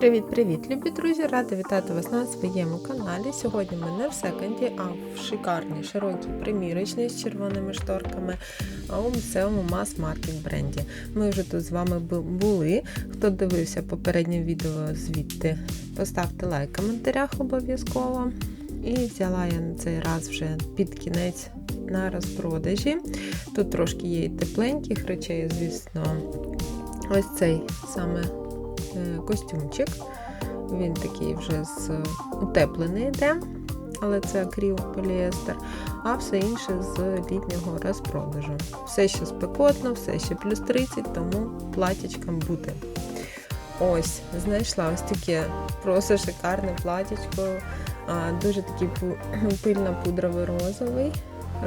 Привіт-привіт, любі друзі! Рада вітати вас на своєму каналі. Сьогодні ми не в секонді, а в шикарній широкій примірочній з червоними шторками, у місцевому мас-маркет бренді. Ми вже тут з вами були. Хто дивився попереднє відео звідти, поставте лайк в коментарях обов'язково. І взяла я на цей раз вже під кінець на розпродажі. Тут трошки є і тепленьких речей, звісно, ось цей саме. Е, костюмчик. Він такий вже з утеплений йде, але це акріл поліестер, а все інше з літнього розпродажу. Все ще спекотно, все ще плюс 30, тому платячкам бути. Ось, знайшла ось таке просто шикарне платячко, дуже такий пильно пудровий розовий,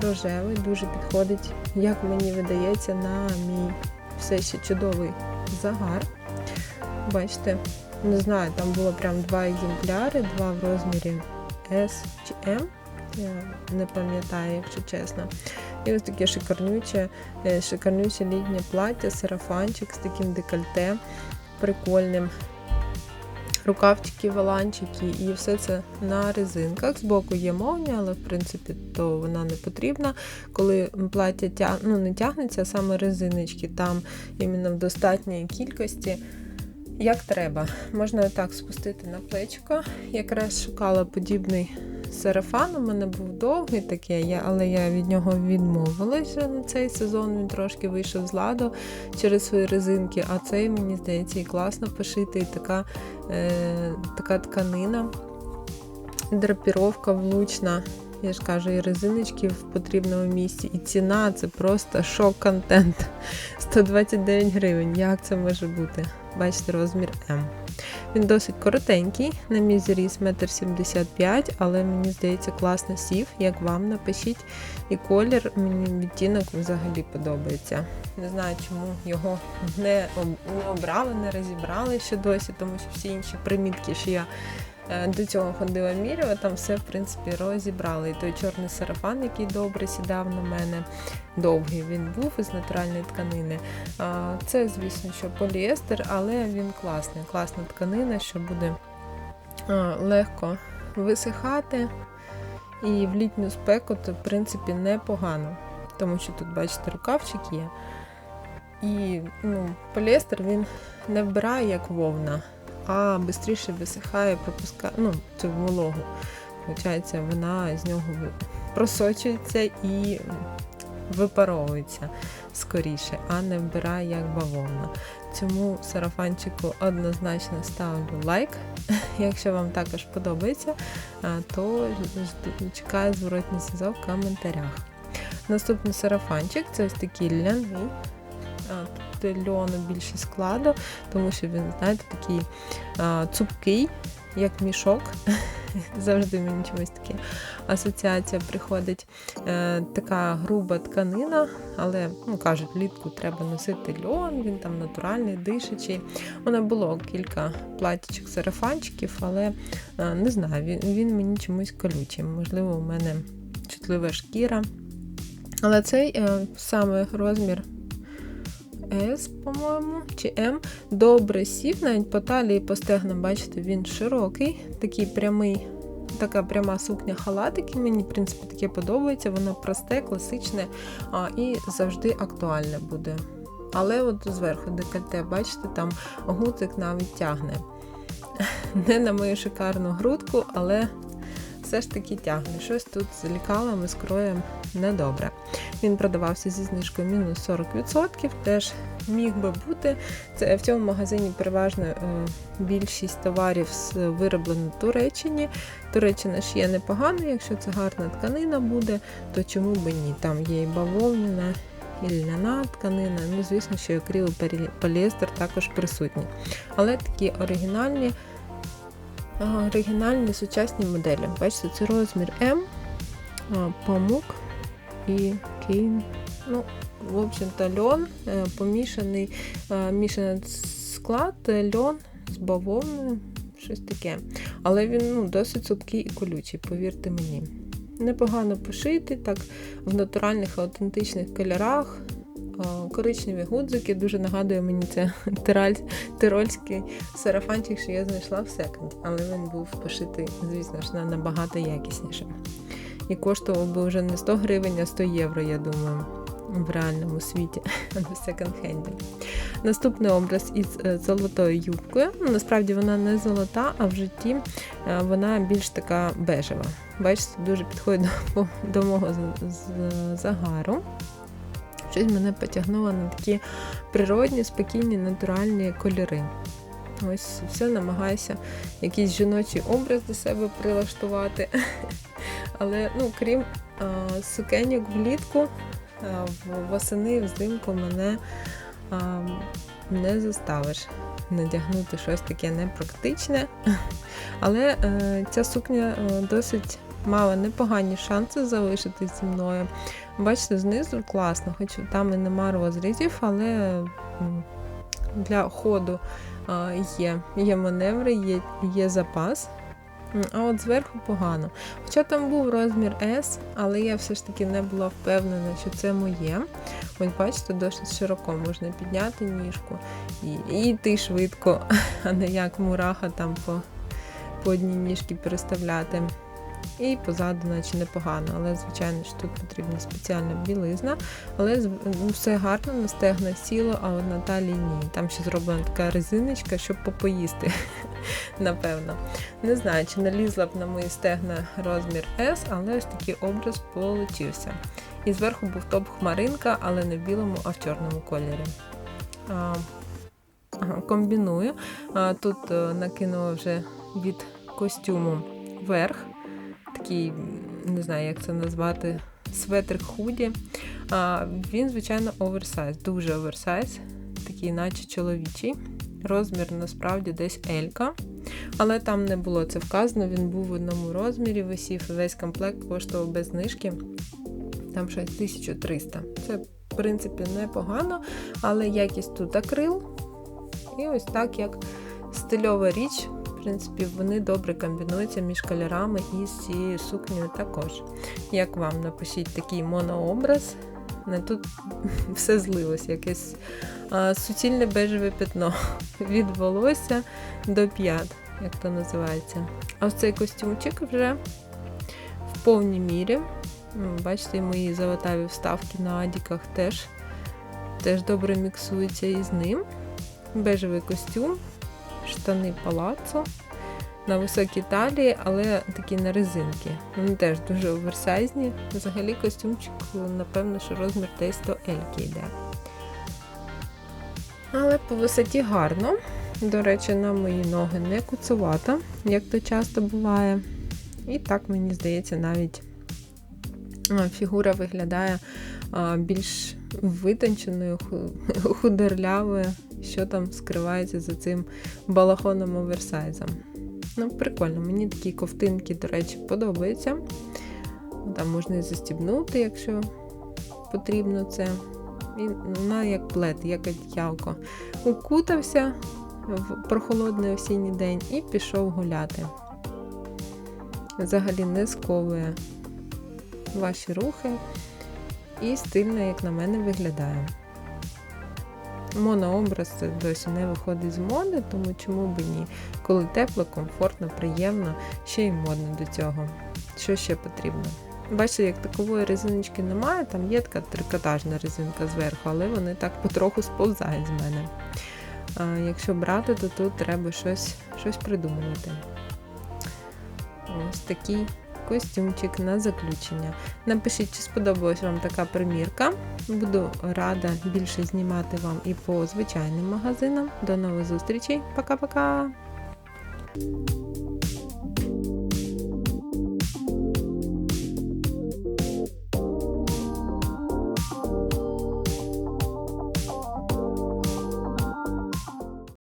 рожевий, дуже підходить, як мені видається, на мій все ще чудовий загар. Бачите, не знаю, там було прям два екземпляри, два в розмірі S чи M. Я не пам'ятаю, якщо чесно. І ось таке шикарнюче, е, шикарнюче літнє плаття, сарафанчик з таким декольте прикольним. Рукавчики, валанчики і все це на резинках. Збоку є молнія, але в принципі то вона не потрібна. Коли плаття тя... ну, не тягнеться, саме резиночки, там іменно в достатній кількості як треба. Можна так спустити на плечко. Якраз шукала подібний сарафан. У мене був довгий такий, але я від нього відмовилася на цей сезон. Він трошки вийшов з ладу через свої резинки, а цей, мені здається, і класно пошитий, і така, е, така тканина, драпіровка влучна. Я ж кажу, і резиночки в потрібному місці, і ціна це просто шок-контент. 129 гривень. Як це може бути? Бачите, розмір М. Він досить коротенький, на мій зріс 1,75 м, але мені здається, класно сів, як вам напишіть. І колір, мені відтінок взагалі подобається. Не знаю, чому його не обрали, не розібрали ще досі, тому що всі інші примітки, що я до цього ходила міряла, там все, в принципі, розібрали. І той чорний сарафан, який добре сідав на мене, довгий він був із натуральної тканини. Це, звісно, що поліестер, але він класний. Класна тканина, що буде легко висихати. І в літню спеку то, в принципі, непогано. Тому що тут, бачите, рукавчик є. І ну, поліестер він не вбирає як вовна а швидше висихає, пропускає ну, цю вологу. Получається, вона з нього просочується і випаровується скоріше, а не вбирає як бавовна. Цьому сарафанчику однозначно ставлю лайк. Якщо вам також подобається, то чекаю зворотній зв'язок в коментарях. Наступний сарафанчик це ось такий ляний льону більше складу, тому що він, знаєте, такий а, цупкий, як мішок. Завжди мені чомусь таке асоціація приходить. Е, Така груба тканина, але ну, кажуть, влітку треба носити льон, він там натуральний, дишачий. У мене було кілька платічок сарафанчиків, але е, не знаю, він, він мені чомусь колючий. Можливо, у мене чутлива шкіра. Але цей е, саме розмір S, по-моєму, чи М. Добре сів, навіть по талії по стегнам, бачите, він широкий, такий прямий, така пряма сукня халатики. Мені, в принципі, таке подобається, воно просте, класичне а, і завжди актуальне буде. Але от зверху декольте, бачите, там гуцик навіть тягне. Не на мою шикарну грудку, але все ж таки тягне. Щось тут з лікалами, з кроєм недобре. Він продавався зі знижкою мінус 40%, теж міг би бути. Це В цьому магазині переважно е, більшість товарів вироблено в Туреччині. Туреччина ж є непогано, якщо це гарна тканина буде, то чому б ні? Там є і бавовняна, і льняна тканина, ну, звісно, що і акрил поліестер також присутні. Але такі оригінальні оригінальні сучасні моделі. Бачите, це розмір М, памук і кейн. Ну, в общем-то, льон, е, помішаний е, мішаний склад, льон з бавовною, щось таке. Але він ну, досить цупкий і колючий, повірте мені. Непогано пошитий, так, в натуральних аутентичних кольорах. Е, коричневі гудзики. Дуже нагадує мені це тираль, тирольський сарафанчик, що я знайшла в секонді, але він був пошитий, звісно ж, на- набагато якісніше. І коштував би вже не 100 гривень, а 100 євро, я думаю, в реальному світі, в секонд-хенді. Наступний образ із е, золотою юбкою. Ну, насправді вона не золота, а в житті е, вона більш така бежева. Бачите, дуже підходить до, до мого загару. Щось мене потягнуло на такі природні, спокійні, натуральні кольори. Ось все намагаюся якийсь жіночий образ до себе прилаштувати. Але ну, крім а, сукеньок влітку, а, восени, взимку мене а, не заставиш надягнути щось таке непрактичне. Але е, ця сукня е, досить мала непогані шанси залишитись зі мною. Бачите, знизу класно, хоч там і нема розрізів, але для ходу є, є маневри, є, є запас. А от зверху погано. Хоча там був розмір S, але я все ж таки не була впевнена, що це моє. Ось бачите, досить широко можна підняти ніжку і, і йти швидко, а не як мураха там по, по одній ніжці переставляти. І позаду, наче непогано, але звичайно що тут потрібна спеціальна білизна. Але ну, все гарно на стегна сіло, а от на талії ні. Там ще зроблена така резиночка, щоб попоїсти, напевно. Не знаю, чи налізла б на мої стегна розмір S, але ось такий образ получився. І зверху був топ хмаринка, але не в білому, а в чорному кольорі. А, комбіную. А, тут е, накинула вже від костюму верх. Такий, не знаю, як це назвати, светрик худі. А, він, звичайно, оверсайз, дуже оверсайз, такий, наче чоловічий. Розмір насправді десь Елька. Але там не було це вказано, він був в одному розмірі, висів весь комплект коштував без знижки. Там щось 1300. Це, в принципі, непогано, але якість тут акрил. І ось так, як стильова річ, в принципі, вони добре комбінуються між кольорами і з цією сукнею також. Як вам напишіть такий монообраз? Тут все злилось, якесь суцільне бежеве пятно від волосся до п'ят, як то називається. А ось цей костюмчик вже в повній мірі. Бачите, мої золотаві вставки на адіках теж, теж добре міксуються із ним. Бежевий костюм, штани палацо на високій талії, але такі на резинки. Вони теж дуже оверсайзні. Взагалі костюмчик, напевно, що розмір десь до Ельки йде. Але по висоті гарно. До речі, на мої ноги не куцувата, як то часто буває. І так, мені здається, навіть фігура виглядає більш витонченою, худорлявою, що там скривається за цим балахоном оверсайзом. Ну, прикольно, мені такі ковтинки, до речі, подобаються. Там можна і застібнути, якщо потрібно це. І вона як плед, як одіялко. Укутався в прохолодний осінній день і пішов гуляти. Взагалі не сковує ваші рухи і стильно, як на мене, виглядає. Монообраз це досі не виходить з моди, тому чому б ні. Коли тепло, комфортно, приємно, ще й модно до цього. Що ще потрібно? Бачите, як такової резиночки немає, там є така трикотажна резинка зверху, але вони так потроху сповзають з мене. А якщо брати, то тут треба щось, щось придумувати. Ось такий костюмчик на заключення. Напишіть, чи сподобалась вам така примірка. Буду рада більше знімати вам і по звичайним магазинам. До нових зустрічей. Пока-пока!